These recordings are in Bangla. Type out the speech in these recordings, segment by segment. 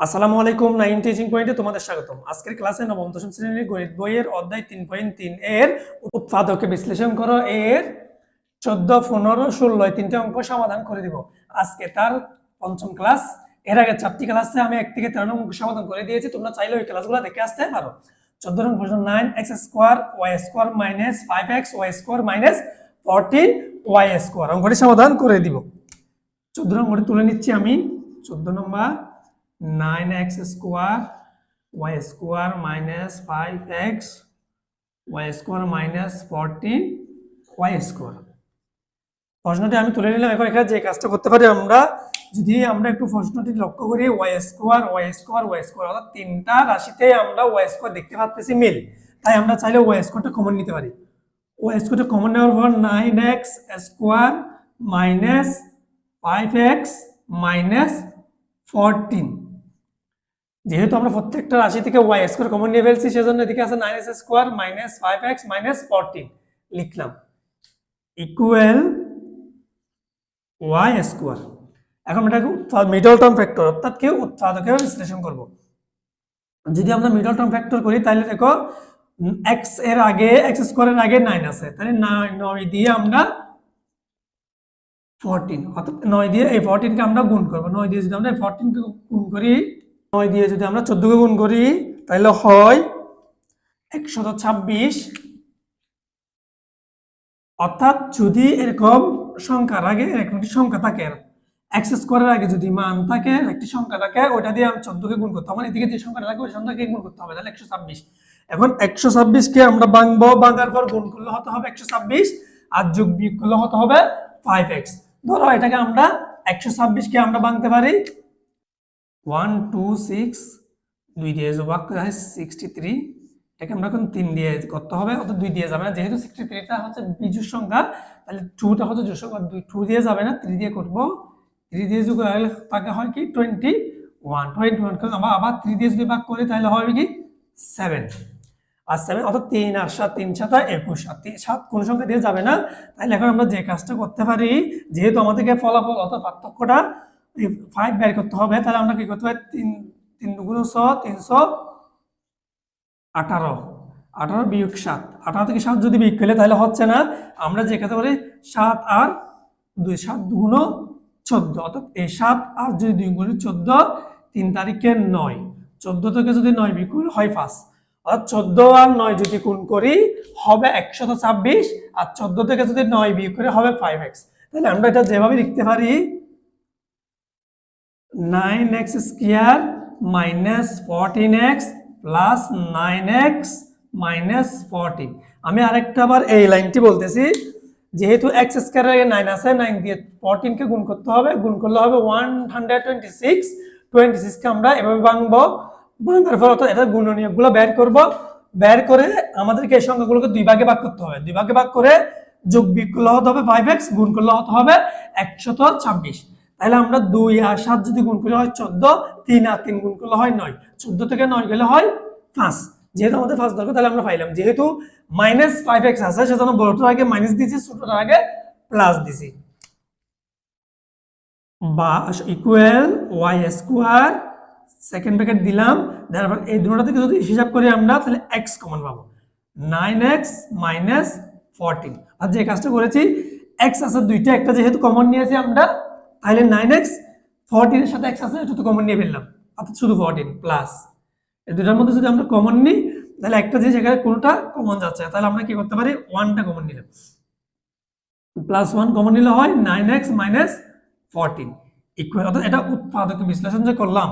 আসসালামু আলাইকুম, নাইন টিচিং পয়েন্টে তোমাদের স্বাগতম। আজকের ক্লাসে নবম, দশম শ্রেণির গণিত বইয়ের অধ্যায় তিন পয়েন্ট তিন এর উৎপাদকে বিশ্লেষণ করো। এর চোদ্দ, পনেরো, ষোলো তিনটে অঙ্ক সমাধান করে দিব। আজকে তার পঞ্চম ক্লাস, এর আগে চারটি ক্লাসে আমি এক থেকে তেরো অঙ্ক সমাধান করে দিয়েছি। তোমরা চাইলে ওই ক্লাসগুলো দেখে আসতে পারো। চোদ্দ নং প্রশ্ন nine x square y square minus five x y square minus fourteen y square অঙ্কটি সমাধান করে দিব। চোদ্দ নম্বরে তুলে নিচ্ছি আমি। চোদ্দ নম্বর nine x square y square minus five x y square minus fourteen y square প্রশ্নটি আমি তুলে নিলাম। এখন এখানে যে কাজটা করতে পারি আমরা, যদি আমরা একটু প্রশ্নটি লক্ষ্য করি y square y square y square অর্থাৎ তিনটা রাশিতে আমরা ওয়াই স্কোয়ার দেখতে পাচ্ছি মিল। তাই আমরা চাইলে ওয়াই স্কোয়ারটা কমন নিতে পারি। ওয়াই স্কোয়ারটা কমন নেওয়ার পর nine x square minus five x minus fourteen যেহেতু আমরা প্রত্যেকটা রাশি থেকে ওয়াই স্কোয়ার কমন নিয়ে ফেলছি, সেজন্য এদিকে আছে nine x square minus five x minus fourteen লিখলাম। ইকুয়াল ওয়াই স্কোয়ার এখন এটাকে মিডল টার্ম ফ্যাক্টর অর্থাৎ কেউ উৎপাদকে বিশ্লেষণ করব। যদি আমরা মিডল টার্ম ফ্যাক্টর করি, তাহলে দেখো এক্সের আগে এক্স স্কোয়ারের আগে নাইন আছে। তাহলে নয় দিয়ে আমরা ফোরটিন অর্থাৎ নয় দিয়ে এই ফোরটিনকে আমরা গুণ করব। নয় দিয়ে যদি আমরা ফোরটিনকে গুণ করি নয় দিয়ে যদি আমরা চোদ্দকে গুণ করি, তাহলে হয় একশত ছাব্বিশ। অর্থাৎ যদি এরকম সংখ্যার আগে এরকম একটি সংখ্যা থাকে, এক্স স্কোয়ারের আগে যদি মান থাকে একটি সংখ্যা থাকে ওটা দিয়ে আমি চোদ্দকে গুণ করতে হবে। এদিকে যে সংখ্যাটা থাকে ওই সংখ্যাকে গুণ করতে হবে, তাহলে একশো ছাব্বিশ। এখন একশো ছাব্বিশকে আমরা ভাঙবো, ভাঙার পর গুণ করলে হতে হবে একশো ছাব্বিশ, আর যোগ বিয়োগ করলে হতে হবে ফাইভ এক্স ধরো এটাকে আমরা একশো ছাব্বিশকে আমরা ভাঙতে পারি ওয়ান টু সিক্স দুই দিয়ে যোগ করে হয় সিক্সটি থ্রি এটাকে আমরা এখন তিন দিয়ে করতে হবে অত দুই দিয়ে যাবে না। যেহেতু সিক্সটি থ্রিটা হচ্ছে বিজুর সংখ্যা, তাহলে টুটা হচ্ছে জোর দুই টু দিয়ে যাবে না থ্রি দিয়ে করব। থ্রি দিয়ে হলে তাকে হয় কি? টোয়েন্টি ওয়ান টোয়েন্টি ওয়ান আবার আবার থ্রি দিয়ে যদি ভাগ করি, তাহলে হবে কি? সেভেন আর সেভেন অর্থাৎ তিন আর সাত, তিন সাত আর একুশ। আর সাত কোনো সংখ্যা দিয়ে যাবে না। তাহলে এখন আমরা যে কাজটা করতে পারি, যেহেতু আমাদেরকে ফলাফল অর্থাৎ পার্থক্যটা ফাইভ বের করতে হবে, তাহলে আমরা কি করতে হবে? তিন তিন দুগুণ ছ, তিনশো আঠারো। আঠারো বিয়োগ সাত। আঠারো থেকে সাত যদি বিয়োগ করলে তাহলে হচ্ছে না, আমরা যে কথা বলি সাত আর দুই, সাত দুগুণ চোদ্দ। অর্থাৎ এই সাত আর যদি দুই গুণ চোদ্দ, তিন তারিখে নয়। চোদ্দ থেকে যদি নয় করি হয় পাঁচ। অর্থাৎ চোদ্দ আর নয় যদি গুণ করি, হবে একশত ছাব্বিশ, আর চোদ্দ থেকে যদি নয় বিয়োগ করি, হবে ফাইভ এক্স তাহলে আমরা এটা যেভাবে লিখতে পারি nine x square minus fourteen x plus nine x minus fourteen আমি আরেকটা আবার এই লাইনটি বলতেছি, যেহেতু এক্স স্কোয়ারের আগে নাইন আছে নাইন দিয়ে ফোরটিনকে গুণ করতে হবে, গুণ করলে হবে one hundred twenty six twenty সিক্সকে আমরা এভাবে ভাঙবো, ভাঙার ফলে অর্থাৎ এটা গুণনীয়কগুলো বের করব। বের করে আমাদেরকে এই সংখ্যাগুলোকে দুই ভাগে ভাগ করতে হবে। দুই ভাগে ভাগ করে যোগ বিয়োগ হতে হবে? ফাইভ এক্স গুণ করলে হতে হবে? একশত ছাব্বিশ। তাহলে আমরা দুই আর সাত যদি গুণ করলে হয় চোদ্দ, তিন আর তিন গুণ করলে হয় নয়। চোদ্দ থেকে নয় গেলে হয় পাঁচ। যেহেতু আমাদের ফার্স্ট দরকার, তাহলে আমরা পাইলাম। যেহেতু মাইনাস ফাইভ এক্স আছে, সেজন্য বড়টার আগে মাইনাস দিয়েছি, ছোটটার আগে প্লাস দিছি বা equal y square second bracket দিলাম তারপর এই দুটো থেকে যদি হিসাব করি আমরা, তাহলে এক্স কমন পাবো। নাইন এক্স মাইনাস ফোরটিন আর যে কাজটা করেছি এক্স আছে দুইটা, একটা যেহেতু কমন নিয়েছি আমরা তাহলে নাইন এক্স ফোরটিনের সাথে এক্স আছে, এটা তো কমন নিয়ে ফেললাম। অর্থাৎ শুধু ফোরটিন প্লাস এই দুটার মধ্যে যদি আমরা কমন নিই, তাহলে একটা জিনিস এখানে কোনোটা কমন যাচ্ছে? তাহলে আমরা কি করতে পারি? ওয়ানটা কমন নিলাম। প্লাস ওয়ান কমন নিলে হয় nine x minus fourteen equal অর্থাৎ এটা উৎপাদক বিশ্লেষণ যে করলাম,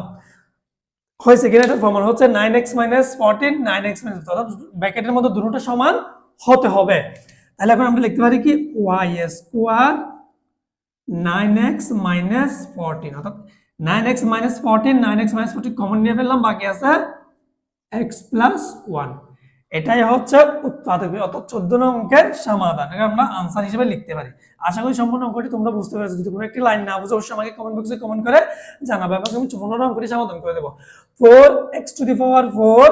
হয়েছে কিনা এটা প্রমাণ হচ্ছে nine x minus fourteen nine x minus অর্থাৎ ব্র্যাকেটের মধ্যে দুটোটা সমান হতে হবে। তাহলে এখন আমরা লিখতে পারি কি? Y square nine x minus fourteen অর্থাৎ মাইনাস ফোরটিন নাইন নিয়ে ফেললাম, বাকি আছে এক্স প্লাস ওয়ান এটাই হচ্ছে উৎপাদক, অর্থাৎ চোদ্দ নং অঙ্কের সমাধান এটা আমরা আনসার হিসেবে লিখতে পারি। আশা করি সম্পূর্ণ অঙ্কটি তোমরা বুঝতে পেরেছ। যদি কোনো একটি লাইন না বুঝো, অবশ্যই আমাকে কমেন্ট বক্সে কমেন্ট করে জানাবে এবং আমি পনেরো অঙ্কটি সমাধান করে দেবো। Four x to the four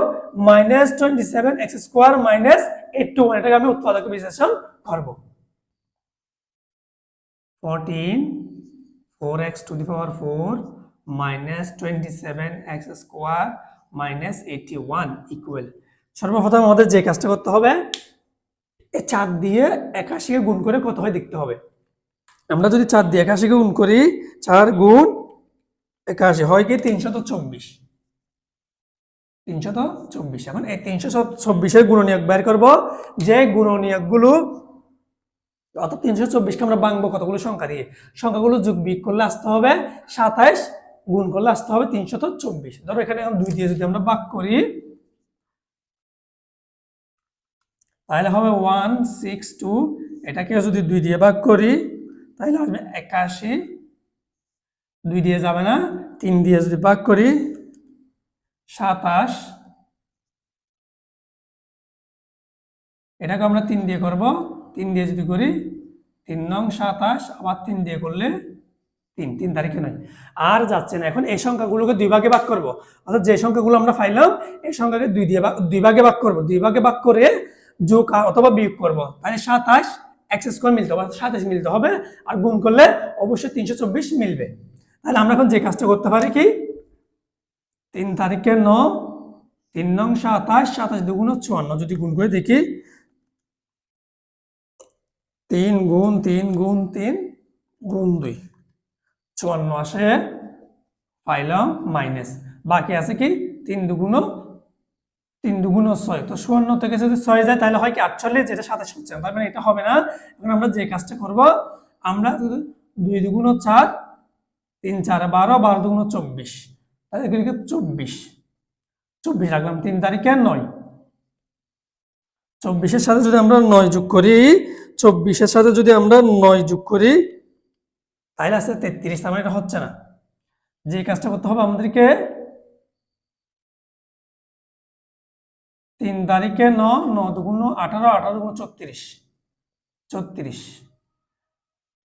minus twenty seven x square minus one এটাকে আমি উৎপাদক বিশ্লেষণ করব। Fourteen four x to the power four minus twenty seven x square minus eighty one equal সর্বপ্রথম আমাদের যে কাজটা করতে হবে চার দিয়ে একাশিকে গুণ করে কত হয় দেখতে হবে। আমরা যদি চার দিয়ে একাশিকে গুণ করি, চার গুণ একাশি হয় কি? তিনশত চব্বিশ। তিনশত চব্বিশ। এখন এই তিনশো চব্বিশের গুণনীয়ক বের করব। যে গুণনীয়কগুলো অর্থাৎ তিনশো চব্বিশকে আমরা বাংবো কতগুলো সংখ্যা দিয়ে। সংখ্যাগুলো যোগ বিয়োগ করলে আসতে হবে সাতাইশ, গুণ করলে আসতে হবে তিনশত চব্বিশ। ধরো এখানে দুই দিয়ে যদি আমরা ভাগ করি, তাহলে হবে ওয়ান সিক্স টু এটাকে যদি দুই দিয়ে ভাগ করি, তাহলে আসবে একাশি। দুই দিয়ে যাবে না, তিন দিয়ে যদি ভাগ করি, সাতাশ। এটাকে আমরা তিন দিয়ে করব তিন দিয়ে যদি করি, তিন নং সাতাশ, আবার তিন দিয়ে করলে তিন তিন তারিখে নয়। আর যাচ্ছে না, এখন এই সংখ্যাগুলোকে দুই ভাগে ভাগ করব। অর্থাৎ যে সংখ্যাগুলো আমরা পাইলাম, এই সংখ্যাকে দুই দিয়ে ভাগ- দুই ভাগে ভাগ করব। দুই ভাগে ভাগ করে যোগ অথবা বিয়োগ করব। তাহলে সাতাশ, এক্স স্কোয়ার মিলতে হবে সাতাশ মিলতে হবে, আর গুণ করলে অবশ্যই তিনশো চব্বিশ মিলবে। তাহলে আমরা এখন যে কাজটা করতে পারি কি? তিন তারিখে ন, তিন নং সাতাশ সাতাশ দুগুণ চুয়ান্ন যদি গুণ করে দেখি তিন গুণ তিন গুণ তিন গুণ দুই। চুয়ান্ন আসে পাইলাম মাইনাস। বাকি আছে কি? তিন দুগুণ তিন দুগুণ ছয়। তো চুয়ান্ন থেকে যদি ছয় যায়, তাহলে হয় কি? আটচল্লিশ, যেটা সাতাশ হচ্ছে। তার মানে এটা হবে না। এখন আমরা যে কাজটা করব, আমরা দুই দুগুণ চার, তিন চার বারো বারো দুগুণ চব্বিশ। তাহলে এগুলিকে চব্বিশ। চব্বিশ রাখলাম তিন তারিখে নয়। চব্বিশের সাথে যদি আমরা নয় যোগ করি চব্বিশের সাথে যদি আমরা নয় যোগ করি, তাহলে আসছে তেত্রিশ, তার মানে এটা হচ্ছে না। যে কাজটা করতে হবে আমাদেরকে তিন তারিখে ন ন দুগুণ আঠারো আঠারো দুগুণ ছত্রিশ। ছত্রিশ।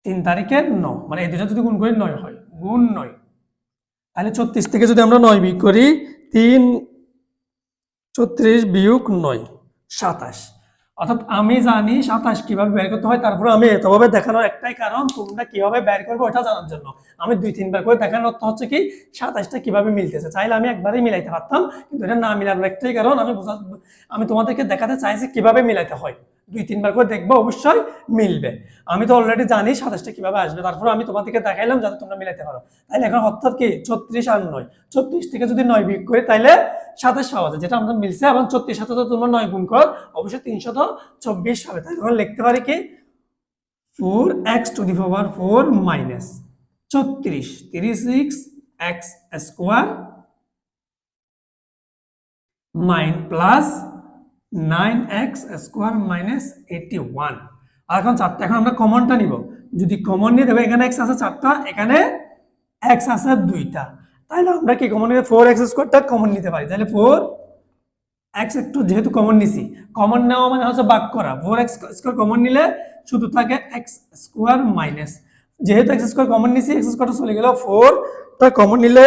তিন তারিখে ন মানে এই দুটা যদি গুণ করি, নয় হয়। গুণ নয়। তাহলে ছত্রিশ থেকে যদি আমরা নয় বিয়োগ করি, তিন, ছত্রিশ বিয়োগ নয়, সাতাশ। অর্থাৎ আমি জানি সাতাশ কীভাবে বের করতে হয়, তারপরে আমি এতভাবে দেখানোর একটাই কারণ, তোমরা কীভাবে বের করব ওটা জানার জন্য। আমি দুই, তিনবার করে দেখানোর অর্থ হচ্ছে কি, সাতাশটা কীভাবে মিলতেছে? চাইলে আমি একবারই মিলাইতে পারতাম, কিন্তু এটা না মিলানোর একটাই কারণ, আমি বোঝা আমি তোমাদেরকে দেখাতে চাইছি কীভাবে মিলাইতে হয়। দুই, তিনবার করে দেখব, অবশ্যই মিলবে। আমি তো অলরেডি জানি সাতাশটা কীভাবে আসবে। তারপর আমি তোমাদেরকে দেখাইলাম যাতে তোমরা মিলাইতে পারো। তাইলে এখন অর্থাৎ কি ছত্রিশ আর নয়? ছত্রিশ থেকে যদি নয় বিয়োগ করি, তাইলে সাতাশ পাওয়া যায়, যেটা আমাদের মিলছে। এবং ছত্রিশ সাথে তো তোমরা নয় গুণ করো, অবশ্যই তিনশত চব্বিশ হবে। তাই আমরা লিখতে পারি কি? Four x to the power four minus ছত্রিশ। তিরিশ six x square minus plus nine x square minus eighty one. আর এখন চারটা, এখন আমরা কমনটা নিব। যদি কমন নিয়ে দেবো, এখানে এক্স আছে চারটা, এখানে এক্স আছে দুইটা। তাহলে আমরা কি কমন নিয়ে ফোর এক্স স্কোয়ারটা কমন নিতে পারি? তাহলে ফোর এক্স একটু যেহেতু কমন নিছি। কমন নেওয়া মানে হচ্ছে বাক করা। ফোর এক্স স্কোয়ার কমন নিলে শুধু থাকে এক্স স্কোয়ার মাইনাস। যেহেতু এক্স স্কোয়ার কমন নিছি এক্স স্কোয়ারটা চলে গেল ফোরটা কমন নিলে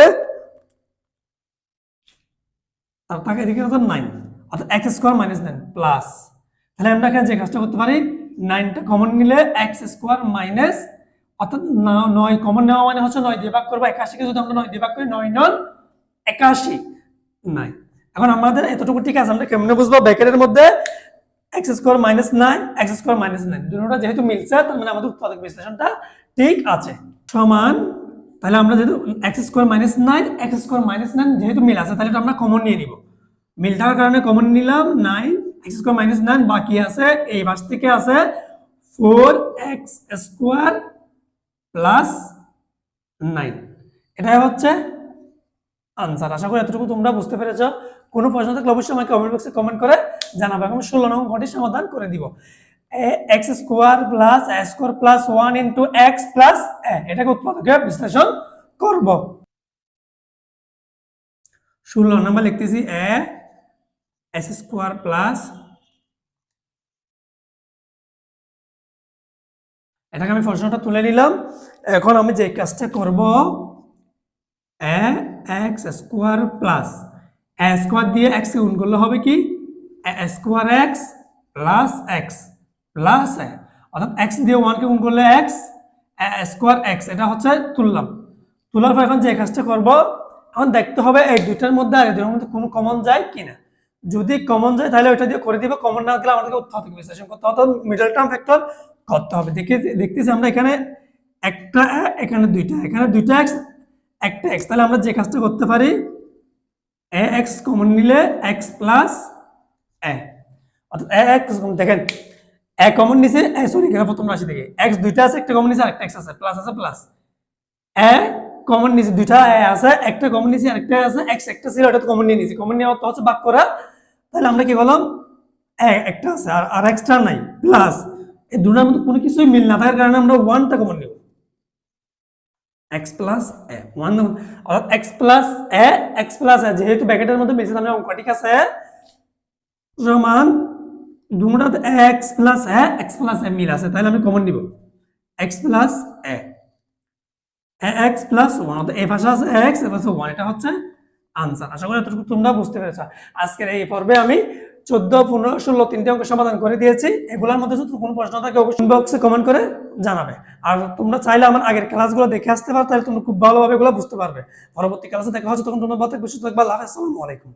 আর থাকে এদিকে নাইন অর্থাৎ x square minus nine plus তাহলে আমরা এখানে যে কাজটা করতে পারি নাইনটা কমন নিলে এক্স স্কোয়ার মাইনাস অর্থাৎ নয় কমন নেওয়া মানে হচ্ছে নয় দিয়ে ভাগ করব একাশিকে, যদি আমরা নয় দিয়ে ভাগ করি, নয় নন একাশি। নাই এখন আমাদের এতটুকু ঠিক আছে, আমরা কেমনে বুঝব? ব্যাকেটের মধ্যে x square minus nine x square minus nine দুটোটা যেহেতু মিলছে, তার মানে আমাদের উৎপাদক বিশ্লেষণটা ঠিক আছে। সমান, তাহলে আমরা যেহেতু x square minus nine x square minus nine যেহেতু মিল আছে, তাহলে আমরা কমন নিয়ে নিব। মিল থাকার কারণে কমন নিলাম nine x square minus nine বাকি আছে, এই পাশ থেকে আছে four x square plus nine এটাই হচ্ছে আনসার আশা করি এতটুকু তোমরা বুঝতে পেরেছ। কোনো প্রশ্ন থাকলে অবশ্যই আমাকে কমেন্ট বক্সে কমেন্ট করে জানাব। আমি ষোলো নম্বর ঘটি সমাধান করে দিব। X square plus square plus one into X plus এটাকে উৎপাদকে বিশ্লেষণ করব। ষোলো নম্বর লিখতেছি এ এস স্কোয়ার প্লাস এটাকে আমি প্রশ্নটা তুলে নিলাম। এখন আমি যে কাজটা করব, A, X square plus, A square দিয়ে এক্স গুণ করলে হবে কি? A square X plus X plus A. অর্থাৎ এক্স দিয়ে ওয়ানকে গুণ করলে এক্স স্কোয়ার এক্স, এটা হচ্ছে তুললাম। তোলার পর এখন যে কাজটা করব, এখন দেখতে হবে এই দুইটার মধ্যে আর এই দুইটার মধ্যে কোনো কমন যায় কিনা। যদি কমন যায়, তাহলে ওইটা দিয়ে করে দিবে। কমন না গেলে আমাদেরকে উত্তর থেকে বিশ্লেষণ করতে হবে মিডল টার্ম ফ্যাক্টর করতে হবে। দেখে, দেখতেছি আমরা এখানে একটা, এখানে দুইটা এখানে দুইটা এক্স একটা এক্স তাহলে আমরা যে কাজটা করতে পারি এ এক্স কমন নিলে এক্স প্লাস এ অর্থাৎ এ এক্স দেখেন এ কমন নিছে এ সরি এখানে প্রথম রাশি থেকে এক্স দুইটা আছে, একটা কমন নিছে আর একটা এক্স আছে প্লাস আছে প্লাস এ কমন নিছে, দুইটা এ আছে, একটা কমন নিছে, আরেকটা আছে এক্স একটা ছিল, ওটা কমন নিয়ে নিছি। কমন নিয়ে তো হচ্ছে বাক করা তাহলে আমরা কি বললাম একটা আছে, আর আর এক্সট্রা নাই প্লাস এই দুটার মধ্যে কোনো কিছুই মিল না থাকার কারণে আমরা ওয়ানটা কমন নেব। এক্স প্লাস এ ওয়ান অর্থাৎ X plus A X plus A যেহেতু ব্যাকেটের মধ্যে বেশি দামে অঙ্ক ঠিক আছে। সমান দুটাতে X plus A X plus A মিল আছে, তাহলে আমি কমন নিব। X plus A X plus one অর্থাৎ এ ভাষা আছে এক্স এ ভাষা ওয়ান এটা হচ্ছে আনসার। আশা করি এতটুকু তোমরা বুঝতে পেরেছ। আজকের এই পর্বে আমি চোদ্দ, পনেরো, ষোলো তিনটে অঙ্ক সমাধান করে দিয়েছি। এগুলোর মধ্যে যদি কোনো প্রশ্ন থাকে, অবশ্যই বক্সে কমেন্ট করে জানাবে। আর তোমরা চাইলে আমার আগের ক্লাসগুলো দেখে আসতে পারো, তাহলে তোমরা খুব ভালোভাবে এগুলো বুঝতে পারবে। পরবর্তী ক্লাসে দেখা হচ্ছে, তখন তোমরা বলতে বেশি থাকবে, আল্লাহ আসসালামু আলাইকুম।